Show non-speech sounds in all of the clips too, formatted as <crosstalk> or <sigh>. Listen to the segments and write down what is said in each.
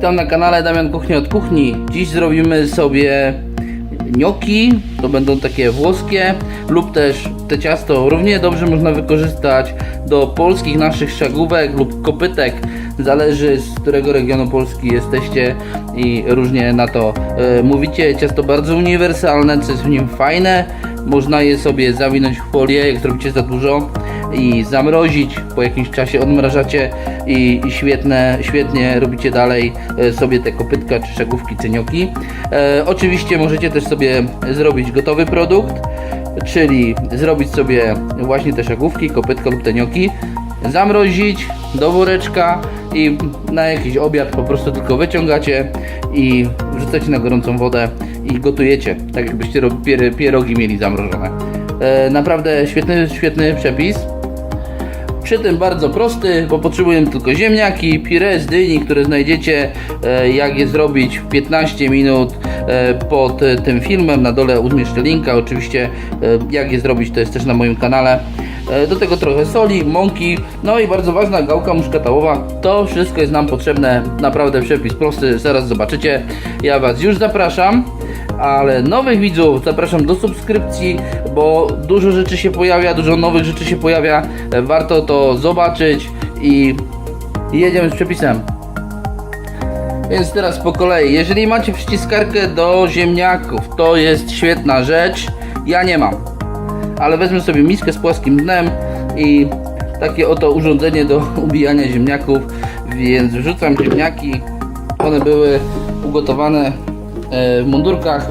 Witam na kanale Damian Kuchnia od Kuchni. Dziś zrobimy sobie gnocchi, to będą takie włoskie, lub też te ciasto równie dobrze można wykorzystać do polskich naszych szagówek lub kopytek. Zależy z którego regionu Polski jesteście i różnie na to e, mówicie. Ciasto bardzo uniwersalne, co jest w nim fajne. Można je sobie zawinąć w folię, jak zrobicie za dużo i zamrozić, po jakimś czasie odmrażacie i, i świetne, świetnie robicie dalej e, sobie te kopytka czy szagówki czy gnocchi. E, oczywiście możecie też sobie zrobić gotowy produkt, czyli zrobić sobie właśnie te szagówki, kopytka lub te gnocchi, zamrozić do woreczka i na jakiś obiad po prostu tylko wyciągacie i wrzucacie na gorącą wodę i gotujecie, tak jakbyście ro- pier- pierogi mieli zamrożone. E, naprawdę świetny, świetny przepis. Przy tym bardzo prosty, bo potrzebujemy tylko ziemniaki, pire z dyni, które znajdziecie e, jak je zrobić w 15 minut e, pod e, tym filmem. Na dole umieszczę linka, oczywiście jak je zrobić to jest też na moim kanale. E, Do tego trochę soli, mąki, no i bardzo ważna gałka muszkatałowa. To wszystko jest nam potrzebne, naprawdę przepis prosty, zaraz zobaczycie. Ja Was już zapraszam ale nowych widzów zapraszam do subskrypcji, bo dużo rzeczy się pojawia, dużo nowych rzeczy się pojawia. E, Warto to zobaczyć i jedziemy z przepisem. Więc teraz po kolei. Jeżeli macie przyciskarkę do ziemniaków, to jest świetna rzecz. Ja nie mam, ale wezmę sobie miskę z płaskim dnem i takie oto urządzenie do <laughs> ubijania ziemniaków, więc wrzucam ziemniaki. One były ugotowane e, w mundurkach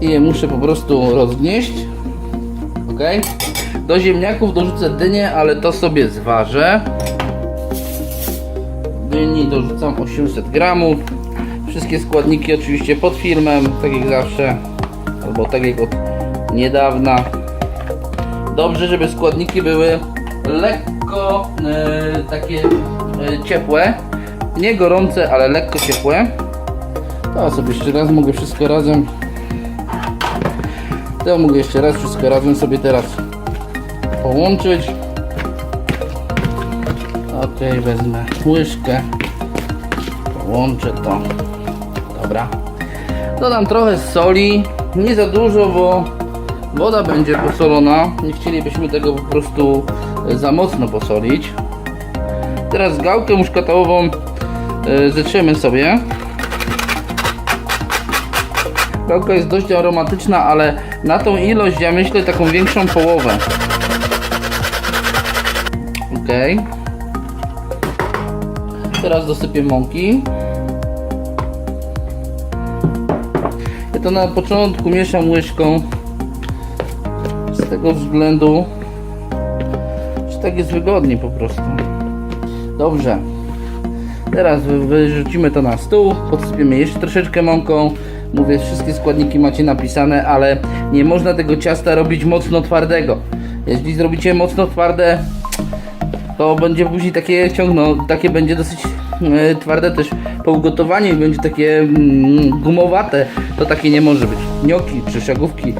i je muszę po prostu rozgnieść. Ok. Do ziemniaków dorzucę dynię, ale to sobie zważę. Dyni dorzucam 800 gramów. Wszystkie składniki oczywiście pod filmem, tak jak zawsze, albo tak jak od niedawna. Dobrze, żeby składniki były lekko e, takie e, ciepłe, nie gorące, ale lekko ciepłe. To sobie jeszcze raz mogę wszystko razem. To mogę jeszcze raz wszystko razem sobie teraz połączyć. Ok, wezmę łyżkę. Połączę to. Dobra. Dodam trochę soli. Nie za dużo, bo woda będzie posolona. Nie chcielibyśmy tego po prostu e, za mocno posolić. Teraz gałkę muszkatałową e, zetrzemy sobie. Gałka jest dość aromatyczna, ale na tą ilość ja myślę taką większą połowę. Ok. Teraz dosypię mąki. Ja to na początku mieszam łyżką. Z tego względu, że tak jest wygodniej po prostu. Dobrze. Teraz wy- wyrzucimy to na stół, podsypiemy jeszcze troszeczkę mąką. Mówię, wszystkie składniki macie napisane, ale nie można tego ciasta robić mocno twardego. Jeśli zrobicie mocno twarde, to będzie później takie ciągno, takie będzie dosyć e, twarde też po ugotowaniu i będzie takie mm, gumowate. To takie nie może być. Gnocchi, czy szagówki,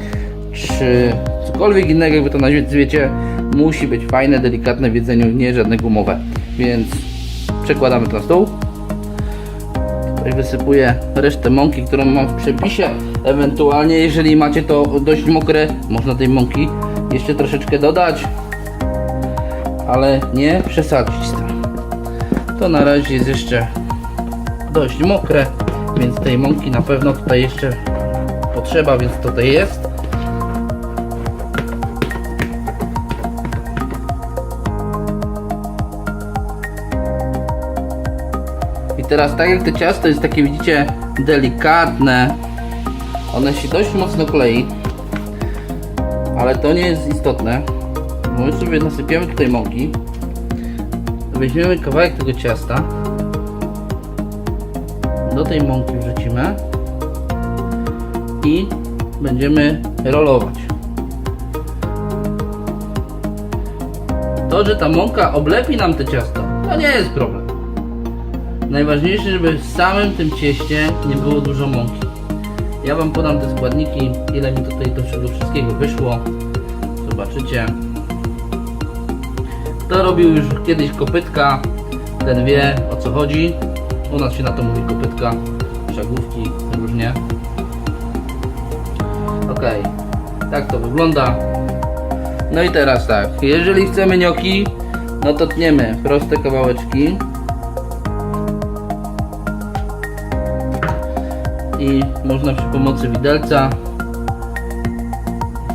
czy cokolwiek innego, jakby to nazwiecie, musi być fajne, delikatne w jedzeniu, nie żadne gumowe. Więc przekładamy to na stół. Tutaj wysypuję resztę mąki, którą mam w przepisie. Ewentualnie, jeżeli macie to dość mokre, można tej mąki jeszcze troszeczkę dodać, ale nie przesadzić z tym. To na razie jest jeszcze dość mokre, więc tej mąki na pewno tutaj jeszcze potrzeba, więc tutaj jest. I teraz tak jak to ciasto jest takie widzicie delikatne, one się dość mocno klei, ale to nie jest istotne. Bo my sobie nasypiemy tutaj mąki, weźmiemy kawałek tego ciasta, do tej mąki wrzucimy i będziemy rolować. To, że ta mąka oblepi nam to ciasto, to nie jest problem. Najważniejsze, żeby w samym tym cieście nie było dużo mąki. Ja Wam podam te składniki, ile mi tutaj do wszystkiego wyszło. Zobaczycie. Kto robił już kiedyś kopytka, ten wie o co chodzi. U nas się na to mówi kopytka, szagówki, różnie. Okej, tak to wygląda. No i teraz tak, jeżeli chcemy gnocchi, no to tniemy proste kawałeczki. I można przy pomocy widelca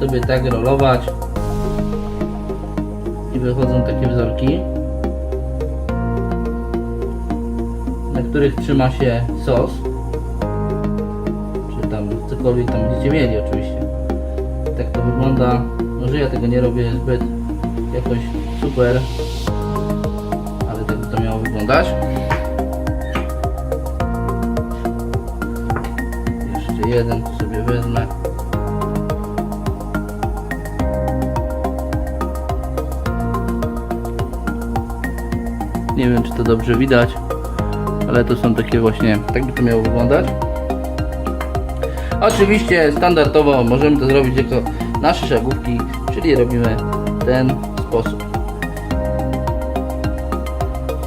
sobie tak rolować. I wychodzą takie wzorki, na których trzyma się sos. Czy tam cokolwiek tam będziecie mieli oczywiście. Tak to wygląda. Może ja tego nie robię zbyt jakoś super, ale tak to miało wyglądać. Jeden sobie wezmę. Nie wiem czy to dobrze widać, ale to są takie właśnie, tak by to miało wyglądać. Oczywiście standardowo możemy to zrobić jako nasze szagówki, czyli robimy w ten sposób.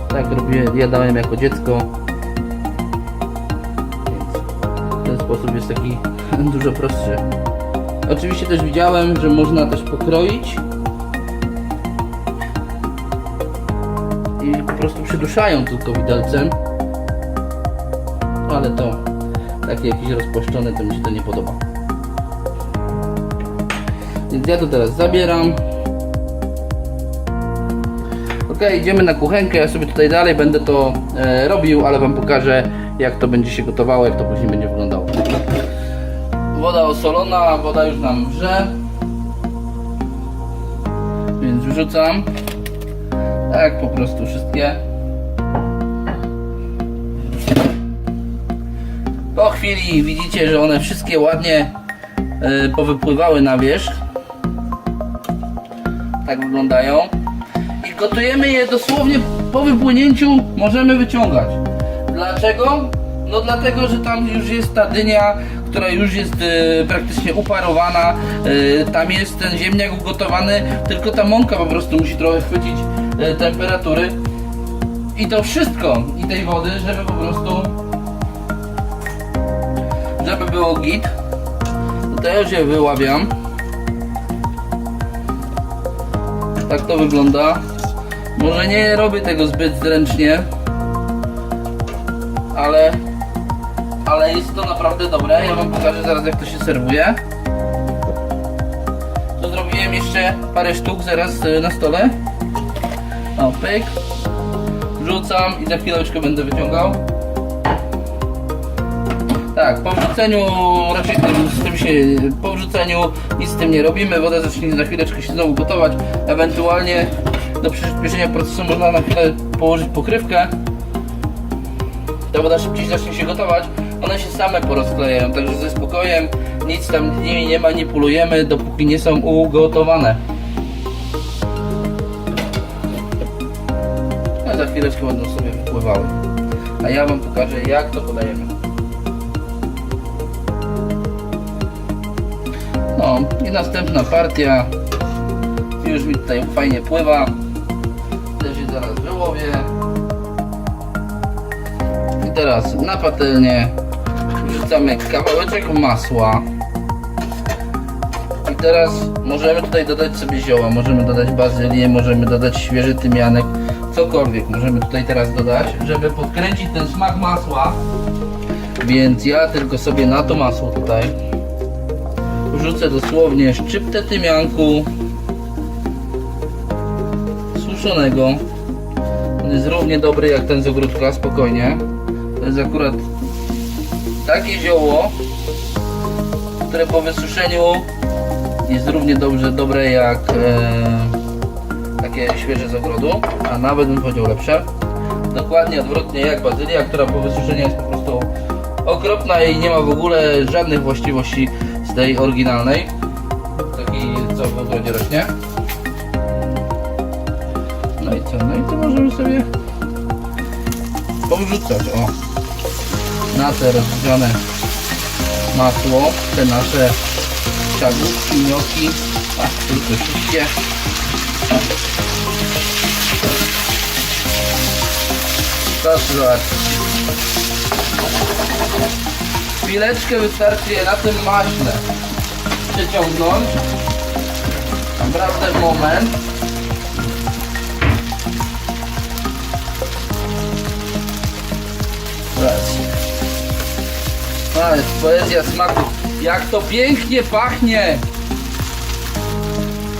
Tak robiłem, jadałem jako dziecko. Sposób jest taki <laughs> dużo prostszy. Oczywiście też widziałem, że można też pokroić i po prostu przyduszają tylko widelcem. Ale to takie jakieś rozpłaszczone, to mi się to nie podoba. Więc ja to teraz zabieram. Ok, idziemy na kuchenkę. Ja sobie tutaj dalej będę to e, robił, ale Wam pokażę, jak to będzie się gotowało, jak to później będzie wyglądało. Woda osolona, woda już nam wrze. Więc wrzucam. Tak, po prostu wszystkie. Po chwili widzicie, że one wszystkie ładnie y, powypływały na wierzch. Tak wyglądają. I gotujemy je dosłownie po wypłynięciu możemy wyciągać. Dlaczego? No dlatego, że tam już jest ta dynia, która już jest y, praktycznie uparowana. Y, tam jest ten ziemniak ugotowany, tylko ta mąka po prostu musi trochę chwycić y, temperatury. I to wszystko, i tej wody, żeby po prostu żeby było git, już je wyławiam. Tak to wygląda. Może nie robię tego zbyt zręcznie, ale, ale jest to naprawdę dobre. Ja wam pokażę zaraz jak to się serwuje. Tu zrobiłem jeszcze parę sztuk zaraz y, na stole. O, pyk. Wrzucam i za chwileczkę będę wyciągał. Tak, po wrzuceniu raczej z tym się po wrzuceniu nic z tym nie robimy. Woda zacznie na chwileczkę się znowu gotować. Ewentualnie do przyspieszenia procesu można na chwilę położyć pokrywkę. Ta woda szybciej zacznie się gotować. One się same porozklejają, także ze spokojem nic tam nimi nie manipulujemy, dopóki nie są ugotowane. A za chwileczkę będą sobie wypływały. A ja Wam pokażę jak to podajemy. No i następna partia. Już mi tutaj fajnie pływa. Też je zaraz wyłowię. I teraz na patelnię wrzucamy kawałeczek masła. I teraz możemy tutaj dodać sobie zioła, możemy dodać bazylię, możemy dodać świeży tymianek, cokolwiek możemy tutaj teraz dodać, żeby podkręcić ten smak masła. Więc ja tylko sobie na to masło tutaj wrzucę dosłownie szczyptę tymianku suszonego. On jest równie dobry jak ten z ogródka, spokojnie. To jest akurat takie zioło, które po wysuszeniu jest równie dobrze dobre jak e, takie świeże z ogrodu, a nawet bym powiedział lepsze. Dokładnie odwrotnie jak bazylia, która po wysuszeniu jest po prostu okropna i nie ma w ogóle żadnych właściwości z tej oryginalnej. Taki co w ogrodzie rośnie. No i co? No i to możemy sobie powrzucać, o. Na te rozgrzane masło, te nasze siagówki, gnocchi. A, tylko śliście. Proszę. Chwileczkę wystarczy je na tym maśle przeciągnąć. Naprawdę moment. Raz. To jest poezja smaku. Jak to pięknie pachnie!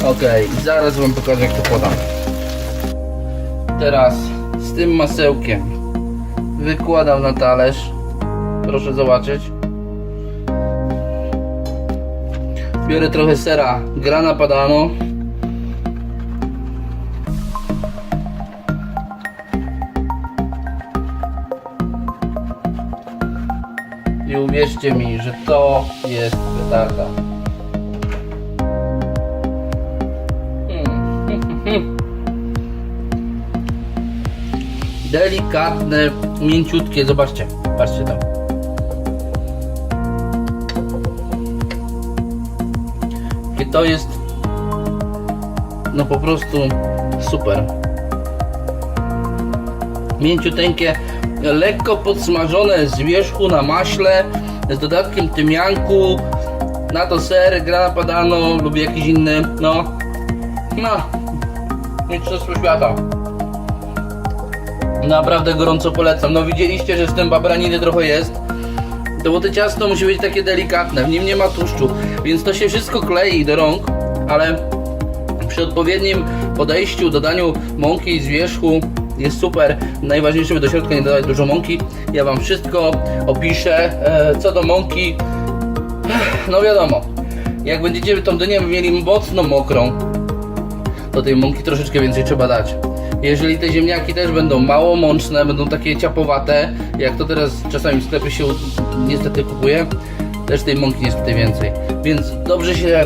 Okej, zaraz wam pokażę jak to podam. Teraz z tym masełkiem wykładam na talerz. Proszę zobaczyć. Biorę trochę sera grana padano. Uwierzcie mi, że to jest petarda. Mm. <laughs> Delikatne, mięciutkie, zobaczcie, patrzcie tam. I to jest no po prostu super. Mięciuteńkie, lekko podsmażone z wierzchu na maśle z dodatkiem tymianku, na to ser, grana padano lub jakiś inny, no, no, mistrzostwo świata. Naprawdę gorąco polecam. No widzieliście, że z tym babraniny trochę jest. To bo to ciasto musi być takie delikatne, w nim nie ma tłuszczu, więc to się wszystko klei do rąk, ale przy odpowiednim podejściu, dodaniu mąki z wierzchu jest super. Najważniejsze, by do środka nie dodawać dużo mąki. Ja Wam wszystko opiszę. E, Co do mąki, no wiadomo, jak będziecie tą dynię mieli mocno mokrą, to tej mąki troszeczkę więcej trzeba dać. Jeżeli te ziemniaki też będą mało mączne, będą takie ciapowate, jak to teraz czasami w sklepie się niestety kupuje, też tej mąki niestety więcej. Więc dobrze się,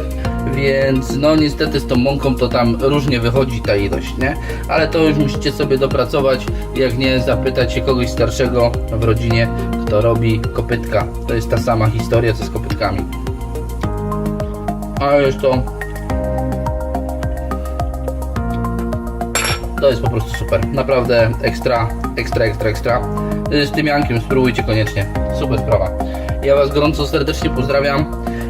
więc no niestety z tą mąką to tam różnie wychodzi ta ilość, nie? Ale to już musicie sobie dopracować, jak nie zapytać się kogoś starszego w rodzinie, kto robi kopytka. To jest ta sama historia co z kopytkami. A jest to To jest po prostu super. Naprawdę ekstra, ekstra, ekstra, ekstra. Z tymiankiem spróbujcie koniecznie. Super sprawa. Ja Was gorąco serdecznie pozdrawiam